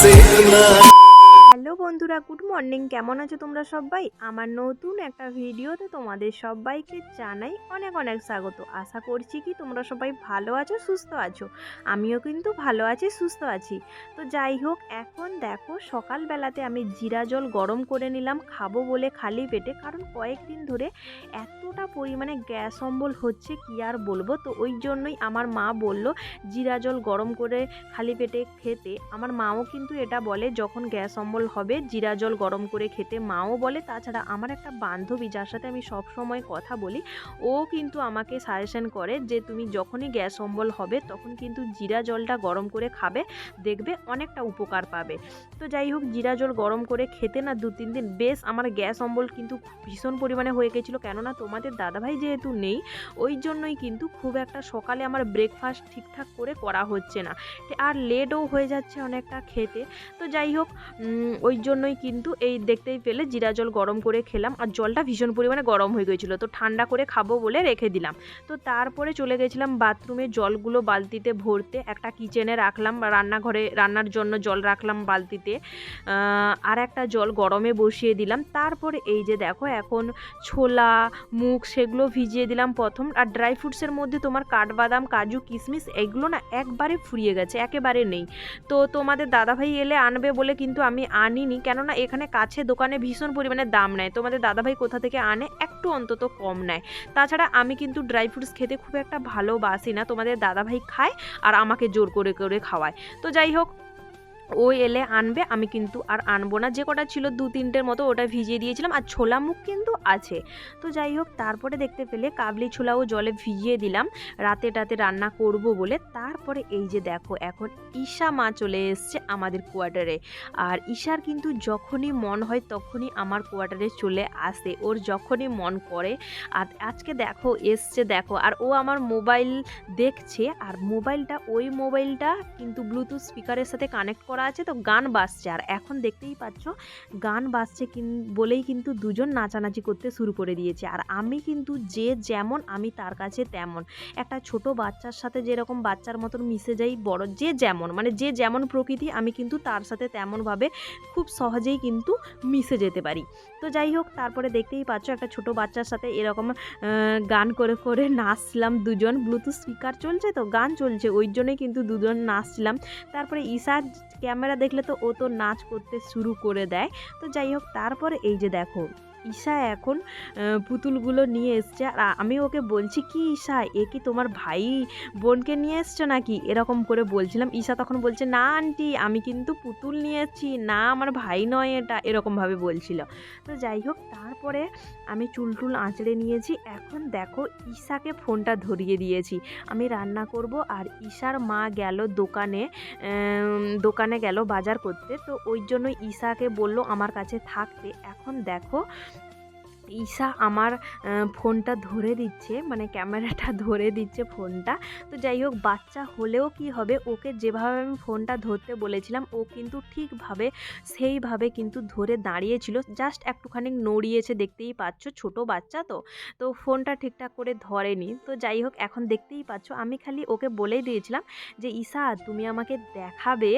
Savior. Morning. কেমন আছো তোমরা সবাই? আমার নতুন একটা ভিডিওতে তোমাদের সবাইকে জানাই অনেক অনেক স্বাগত। আশা করছি কি তোমরা সবাই ভালো আছো, সুস্থ আছো? আমিও কিন্তু ভালো আছি, সুস্থ আছি। তো যাই হোক, এখন দেখো সকালবেলাতে আমি জিরা জল গরম করে নিলাম, খাব বলে খালি পেটে। কারণ কয়েকদিন ধরে এতটা পরিমাণে গ্যাস অম্বল হচ্ছে কি আর বলব? তো ওই জন্যই আমার মা বলল, জিরা জল গরম করে খালি পেটে খেতে। আমার মাও কিন্তু এটা বলে, যখন গ্যাস অম্বল হবে, জিরা জল গরম করে খেতে মাও বলে, তাছাড়া আমার একটা বান্ধবী যার সাথে আমি সব সময় কথা বলি, ও কিন্তু আমাকে সাজেশন করে যে তুমি যখনই গ্যাস অম্বল হবে তখন কিন্তু জিরা জলটা গরম করে খাবে, দেখবে অনেকটা উপকার পাবে। তো যাই হোক, জিরা জল গরম করে খেতে না দু তিন দিন, বেশ আমার গ্যাস অম্বল কিন্তু ভীষণ পরিমাণে হয়ে গেছিল, কেননা তোমাদের দাদাভাই যেহেতু নেই, ওই জন্যই কিন্তু খুব একটা সকালে আমার ব্রেকফাস্ট ঠিকঠাক করে করা হচ্ছে না। আর লেটও হয়ে যাচ্ছে অনেকটা খেতে। তো যাই হোক ওই জন্যই কিন্তু এই দেখতেই পেলে জিরা জল গরম করে খেলাম আর জলটা ভীষণ পরিমাণে গরম হয়ে গেছিল। তো ঠান্ডা করে খাব বলে রেখে দিলাম। তো তারপরে চলে গেছিলাম বাথরুমে জলগুলো বালতিতে ভরতে, একটা কিচেনে রাখলাম, রান্নাঘরে রান্নার জন্য জল রাখলাম বালতিতে আর একটা জল গরমে বসিয়ে দিলাম। তারপরে এই যে দেখো এখন ছোলা মুখ সেগুলো ভিজিয়ে দিলাম প্রথম। আর ড্রাই ফ্রুটসের মধ্যে তোমার কাঠবাদাম, কাজু, কিশমিশ এগুলো না একবারে ফুরিয়ে গেছে, একেবারে নেই। তো তোমাদের দাদাভাই এলে আনবে বলে কিন্তু আমি আনিনি। কেননা এখানে কাছে দোকানে ভীষণ পরিমাণে দাম নেয়। তোমাদের দাদাভাই কোথা থেকে আনে একটু অন্তত কম নেয়। তাছাড়া আমি কিন্তু ড্রাই ফ্রুটস খেতে খুব একটা ভালোবাসি না। তোমাদের দাদাভাই খায় আর আমাকে জোর করে করে খাওয়ায়। তো যাই হোক ও এলে আনবে, আমি কিন্তু আর আনব না। যে কটা ছিল দু তিনটের মতো ওটা ভিজিয়ে দিয়েছিলাম আর ছোলা মুখ কিন্তু আছে। তো যাই হোক, তারপরে দেখতে পেলে কাবলি ছোলাও জলে ভিজিয়ে দিলাম, রাতে টাতে রান্না করব বলে। তারপরে এই যে দেখো, এখন ঈশা মা চলে এসছে আমাদের কোয়ার্টারে। আর ঈশার কিন্তু যখনই মন হয় তখনই আমার কোয়ার্টারে চলে আসে। ওর যখনই মন করে, আর আজকে দেখো, এসছে দেখো, আর ও আমার মোবাইল দেখছে, আর মোবাইলটা, ওই মোবাইলটা কিন্তু ব্লুটুথ স্পিকারের সাথে কানেক্ট করা আছে, তো গান বাজছে। আর এখন দেখতেই পাচ্ছ, গান বাজছে কিন- বলেই কিন্তু দুজন নাচানাচি করতে শুরু করে দিয়েছে। আর আমি কিন্তু যে যেমন, আমি তার কাছে তেমন। একটা ছোট বাচ্চার সাথে যেরকম বাচ্চার মতন মিশে যাই, বড় যে যেমন মানে যে যেমন প্রকৃতি, আমি কিন্তু তার সাথে তেমনভাবে খুব সহজেই কিন্তু মিশে যেতে পারি। তো যাই হোক, তারপরে দেখতেই পাচ্ছ, একটা ছোট বাচ্চার সাথে এরকম গান করে করে নাচছিলাম দুজন। ব্লুটুথ স্পিকার চলছে তো, গান চলছে, ওই জন্যই কিন্তু দুজন নাচছিলাম তারপরে ঈশার ক্যামেরা দেখলে তো ও তো নাচ করতে শুরু করে দেয়। তো যাই হোক, তারপরে এই যে দেখো ঈশা এখন পুতুলগুলো নিয়ে এসছে। আর আমি ওকে বলছি, কি ঈশা, এ কি তোমার ভাই বোনকে নিয়ে এসছো নাকি? এরকম করে বলছিলাম। ঈশা তখন বলছে, না আন্টি, আমি কিন্তু পুতুল নিয়ে এসেছি। না, আমার ভাই নয় এটা। এরকমভাবে বলছিল। তো যাই হোক, তারপরে আমি চুল টুল আঁচড়ে নিয়েছি। এখন দেখো, ঈশাকে ফোনটা ধরিয়ে দিয়েছি। আমি রান্না করব আর ঈশার মা গেল দোকানে দোকানে গেল বাজার করতে। তো ওই জন্য ঈশাকে বলল, আমার কাছে থাকতে এখন দেখো ঈশা আমার ফোনটা ধরে দিচ্ছে মানে ক্যামেরাটা ধরে দিচ্ছে ফোনটা। তো যাই হোক, বাচ্চা হলেও কি হবে? ওকে যেভাবে আমি ফোনটা ধরতে বলেছিলাম, ও কিন্তু ঠিকভাবে, সেইভাবে কিন্তু ধরে দাঁড়িয়েছিল। জাস্ট একটুখানি নড়িয়েছে, দেখতেই পাচ্ছ, ছোট বাচ্চা তো। তো ফোনটা ঠিকঠাক করে ধরেনি। তো যাই হোক, এখন দেখতেই পাচ্ছ, আমি খালি ওকে বলেই দিয়েছিলাম যে, ঈশা, তুমি আমাকে দেখাবে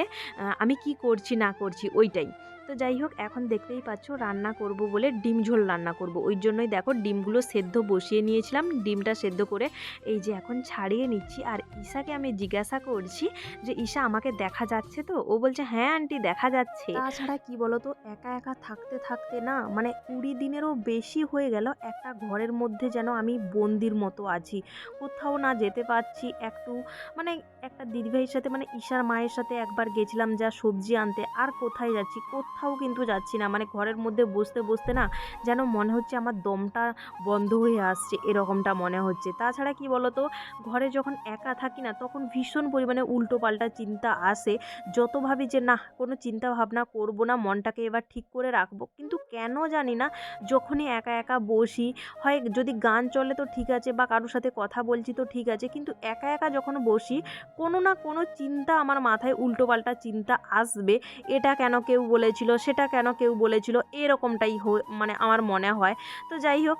আমি কি করছি না করছি? ওইটাই। তো যাই হোক, এখন দেখতেই পাচ্ছ রান্না করব বলে ডিম ঝোল রান্না করব। ওই জন্যই দেখো ডিমগুলো সেদ্ধ বসিয়ে নিয়েছিলাম। ডিমটা সেদ্ধ করে এই যে এখন ছাড়িয়ে নিচ্ছি। আর ঈশাকে আমি জিজ্ঞাসা করছি যে, ঈশা, আমাকে দেখা যাচ্ছে তো? ও বলছে হ্যাঁ আন্টি, দেখা যাচ্ছে। তাছাড়া কি বলতো, একা একা থাকতে থাকতে না মানে কুড়ি দিনেরও বেশি হয়ে গেল একটা ঘরের মধ্যে যেন আমি বন্দির মতো আছি। কোথাও না যেতে পারছি, একটু মানে একটা দিদিভাইয়ের সাথে মানে ঈশার মায়ের সাথে একবার গেছিলাম যা সবজি আনতে, আর কোথায় যাচ্ছি কোথাও কিন্তু যাচ্ছি না। মানে ঘরের মধ্যে বসতে বসতে না যেন মনে হচ্ছে আমার দমটা বন্ধ হয়ে আসছে, এরকমটা মনে হচ্ছে। তাছাড়া কি বলতো? ঘরে যখন একা থাকি না তখন ভীষণ পরিমাণে উল্টো পাল্টা চিন্তা আসে। যত ভাবি যে না কোনো চিন্তা ভাবনা করব না, মনটাকে এবার ঠিক করে রাখব। কিন্তু কেন জানি না যখনই একা একা বসি, হয় যদি গান চলে তো ঠিক আছে বা কারোর সাথে কথা বলছি তো ঠিক আছে, কিন্তু একা একা যখন বসি কোনো না কোনো চিন্তা আমার মাথায় উল্টোপাল্টা চিন্তা আসবে। এটা কেন কেউ বলেছিল সেটা কেন কেউ বলেছিল এরকমটাই মানে আমার মনে হয়। তো যাই হোক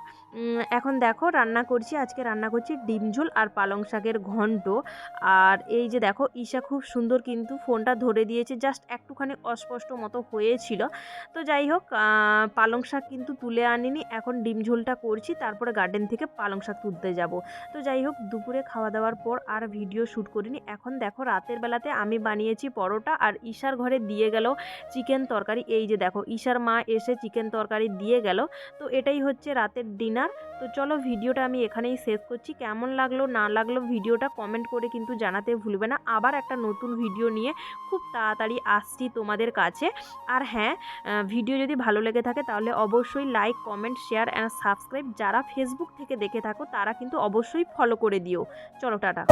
এখন দেখো রান্না করছি, আজকে রান্না করছি ডিম ঝোল আর পালং শাকের ঘন্ট। আর এই যে দেখো, ঈশা খুব সুন্দর কিন্তু ফোনটা ধরে দিয়েছে, জাস্ট একটুখানি অস্পষ্ট মতো হয়েছিল। তো যাই হোক পালং শাক কিন্তু তুলে আনিনি, এখন ডিম ঝোলটা করছি, তারপরে গার্ডেন থেকে পালং শাক তুলতে যাব। তো যাই হোক, দুপুরে খাওয়া দাওয়ার পর আর ভিডিও শ্যুট করিনি। এখন দেখো রাতের বেলাতে আমি বানিয়েছি পরোটা আর ঈশার ঘরে দিয়ে গেল চিকেন তরকারি। এই যে দেখো, ঈশার মা এসে চিকেন তরকারি দিয়ে গেল। তো এটাই হচ্ছে রাতের ডিনার তো চলো ভিডিওটা আমি এখানেই শেষ করছি। কেমন লাগল, না লাগল ভিডিওটা কমেন্ট করে কিন্তু জানাতে ভুলবে না। আবার একটা নতুন ভিডিও নিয়ে খুব তাড়াতাড়ি আসছি তোমাদের কাছে। আর হ্যাঁ ভিডিও যদি ভালো লেগে থাকে তাহলে অবশ্যই like comment share and subscribe যারা ফেসবুক থেকে দেখে থাকো তারা কিন্তু অবশ্যই ফলো করে দিও। চলো, টাটা।